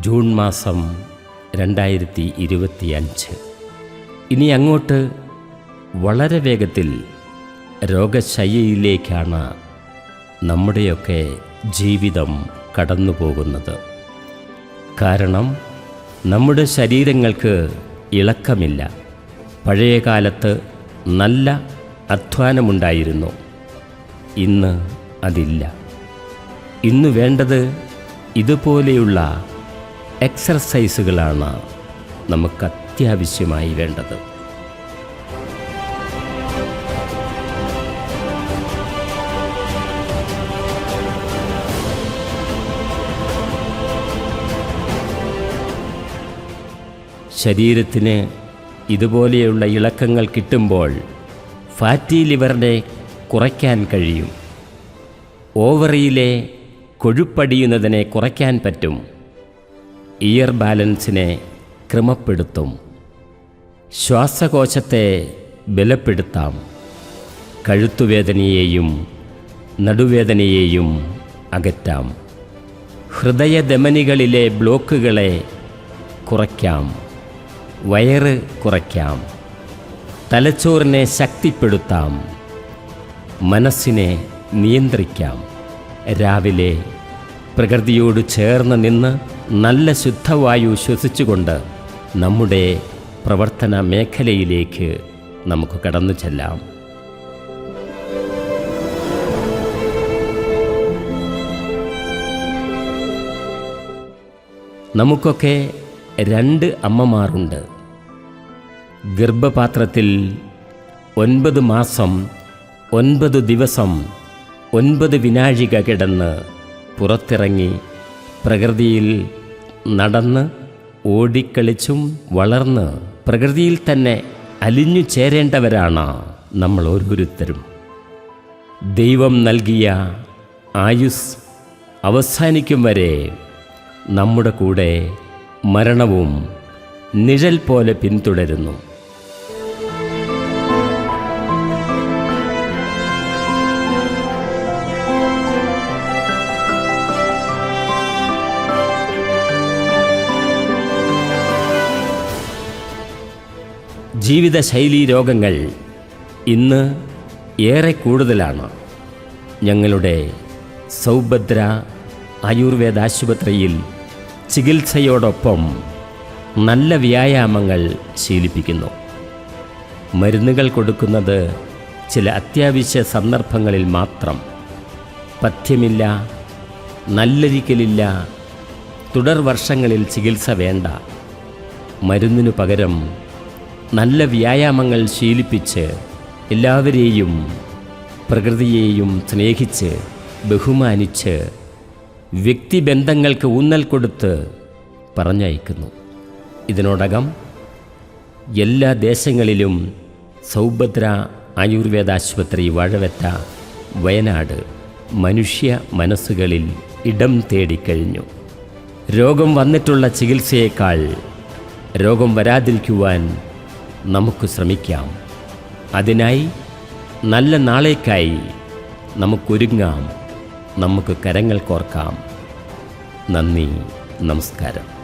June മാസം രണ്ടായിരത്തി ഇരുപത്തിയഞ്ച്. ഇനി അങ്ങോട്ട് വളരെ വേഗത്തിൽ രോഗശയ്യയിലേക്കാണ് നമ്മുടെയൊക്കെ ജീവിതം കടന്നു പോകുന്നത് കാരണം നമ്മുടെ ശരീരങ്ങൾക്ക് ഇളക്കമില്ല. പഴയ കാലത്ത് നല്ല അധ്വാനമുണ്ടായിരുന്നു. ഇന്ന് അതില്ല. ഇന്ന് വേണ്ടത് ഇതുപോലെയുള്ള എക്സർസൈസുകളാണ് നമുക്ക് അത്യാവശ്യമായി വേണ്ടത്. ശരീരത്തിന് ഇതുപോലെയുള്ള ഇളക്കങ്ങൾ കിട്ടുമ്പോൾ ഫാറ്റി ലിവറിനെ കുറയ്ക്കാൻ കഴിയും. ഓവറിയിലെ കൊഴുപ്പടിയുന്നതിനെ കുറയ്ക്കാൻ പറ്റും. ഇയർ ബാലൻസിനെ ക്രമപ്പെടുത്തും. ശ്വാസകോശത്തെ ബലപ്പെടുത്താം. കഴുത്തുവേദനയെയും നടുവേദനയെയും അകറ്റാം. ഹൃദയധമനികളിലെ ബ്ലോക്കുകളെ കുറയ്ക്കാം. വയറ് കുറയ്ക്കാം. തലച്ചോറിനെ ശക്തിപ്പെടുത്താം. മനസ്സിനെ നിയന്ത്രിക്കാം. രാവിലെ പ്രകൃതിയോട് ചേർന്ന് നിന്ന് നല്ല ശുദ്ധവായു ശ്വസിച്ചുകൊണ്ട് നമ്മുടെ പ്രവർത്തന മേഖലയിലേക്ക് നമുക്ക് കടന്നു ചെല്ലാം. നമുക്കൊക്കെ രണ്ട് അമ്മമാരുണ്ട്. ഗർഭപാത്രത്തിൽ ഒൻപത് മാസം ഒൻപത് ദിവസം ഒൻപത് വിനാഴിക കിടന്ന് പുറത്തിറങ്ങി പ്രകൃതിയിൽ നടന്ന് ഓടിക്കളിച്ചും വളർന്ന് പ്രകൃതിയിൽ തന്നെ അലിഞ്ഞു ചേരേണ്ടവരാണ് നമ്മൾ ഓരോരുത്തരും ദൈവം നൽകിയ ആയുസ് അവസാനിക്കും വരെ നമ്മുടെ കൂടെ മരണവും നിഴൽ പോലെ പിന്തുടരുന്നു. ജീവിതശൈലീ രോഗങ്ങൾ ഇന്ന് ഏറെ കൂടുതലാണ്. ഞങ്ങളുടെ സൗഭദ്ര ആയുർവേദ ആശുപത്രിയിൽ ചികിത്സയോടൊപ്പം നല്ല വ്യായാമങ്ങൾ ശീലിപ്പിക്കുന്നു. മരുന്നുകൾ കൊടുക്കുന്നത് ചില അത്യാവശ്യ സന്ദർഭങ്ങളിൽ മാത്രം. പഥ്യമില്ല നല്ലൊരിക്കലില്ല തുടർ വർഷങ്ങളിൽ ചികിത്സ വേണ്ട. മരുന്നിനു പകരം നല്ല വ്യായാമങ്ങൾ ശീലിപ്പിച്ച് എല്ലാവരെയും പ്രകൃതിയെയും സ്നേഹിച്ച് ബഹുമാനിച്ച് വ്യക്തിബന്ധങ്ങൾക്ക് ഊന്നൽ കൊടുത്ത് പറഞ്ഞയക്കുന്നു. ഇതിനോടകം എല്ലാ ദേശങ്ങളിലും സൗഭദ്ര ആയുർവേദ ആശുപത്രി വഴവെറ്റ വയനാട് മനുഷ്യ മനസ്സുകളിൽ ഇടം തേടിക്കഴിഞ്ഞു രോഗം വന്നിട്ടുള്ള ചികിത്സയേക്കാൾ രോഗം വരാതിരിക്കുവാൻ നമുക്ക് ശ്രമിക്കാം. അതിനായി നല്ല നാളേക്കായി നമുക്കൊരുങ്ങാം. നമുക്ക് കരങ്ങൾ കോർക്കാം. നന്ദി നമസ്കാരം.